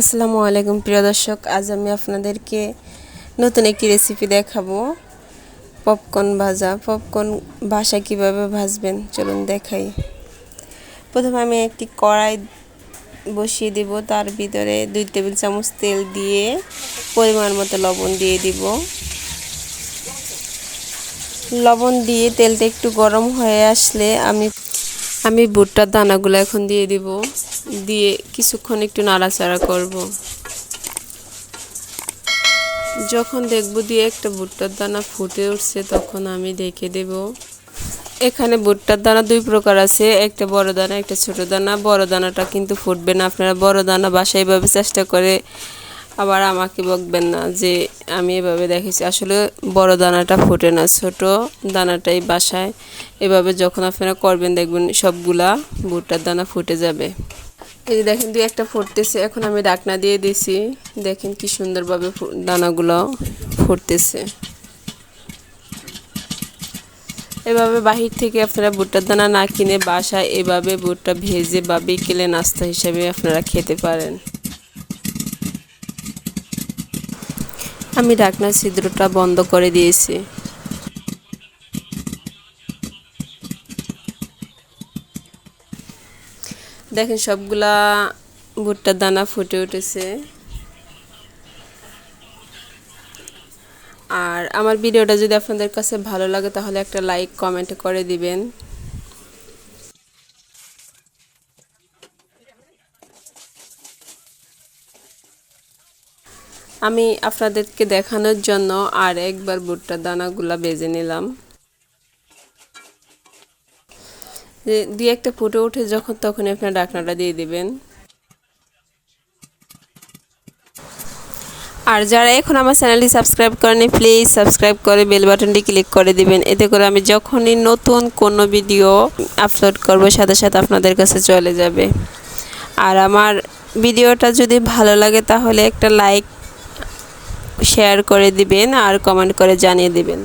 আসসালামু আলাইকুম, প্রিয় দর্শক, আজ আমি আপনাদেরকে নতুন একটি রেসিপি দেখাবো। পপকর্ন ভাজা। পপকর্ন বাসা কীভাবে ভাজবেন, চলুন দেখাই। প্রথমে আমি একটি কড়াই বসিয়ে দিব, তার ভিতরে দুই টেবিল চামচ তেল দিয়ে পরিমাণ মতো লবণ দিয়ে দিব। লবণ দিয়ে তেলটা একটু গরম হয়ে আসলে আমি আমি ভুট্টার দানাগুলো এখন দিয়ে দিব। দিয়ে কিছুক্ষণ একটু নাড়াচাড়া করব। যখন দেখব দিয়ে একটা ভুট্টার দানা ফুটে উঠছে, তখন আমি দেখে দেব। এখানে ভুট্টার দানা দুই প্রকার আছে, একটা বড় দানা, একটা ছোট দানা। বড় দানাটা কিন্তু ফুটবে না। আপনারা বড় দানা বাসায় এভাবে চেষ্টা করে আবার আমাকে বকবেন না যে আমি এভাবে দেখেছি আসলে বড় দানাটা ফুটে না, ছোট দানাটাই বাসায়। এভাবে যখন আপনারা করবেন, দেখবেন সবগুলা ভুট্টার দানা ফুটে যাবে। এই দেখেন, দুই একটা ফুটতেছে। এখন আমি ডাকনা দিয়ে দিছি। দেখেন কি সুন্দরভাবে দানাগুলো ফুটতেছে। এভাবে বাহির থেকে আপনারা ভুট্টার দানা না কিনে বাসায় এভাবে ভুট্টা ভেজে বা বিকেলে নাস্তা হিসাবে আপনারা খেতে পারেন। আমি ঢাকনার ছিদ্রটা বন্ধ করে দিয়েছি। দেখেন সবগুলা ভুট্টার দানা ফুটে উঠেছে। আর আমার ভিডিওটা যদি আপনাদের কাছে ভালো লাগে, তাহলে একটা লাইক, কমেন্ট করে দিবেন। আমি আপনাদেরকে দেখানোর জন্য আর একবার ভুট্টার দানাগুলা বেজে নিলাম। দিয়ে একটা ফুটে উঠে যখন তখন আপনার ডাকনাটা দিয়ে দিবেন। আর যারা এখন আমার চ্যানেলটি সাবস্ক্রাইব করেনি, প্লিজ সাবস্ক্রাইব করে বেল বাটনটি ক্লিক করে দিবেন। এতে করে আমি যখনই নতুন কোনো ভিডিও আপলোড করব, সাথে সাথে আপনাদের কাছে চলে যাবে। আর আমার ভিডিওটা যদি ভালো লাগে তাহলে একটা লাইক শেয়ার করে দিবেন আর কমেন্ট করে জানিয়ে দিবেন।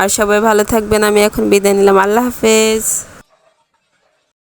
আর সবাই ভালো থাকবেন, আমি এখন বিদায় নিলাম। আল্লাহ হাফেজ।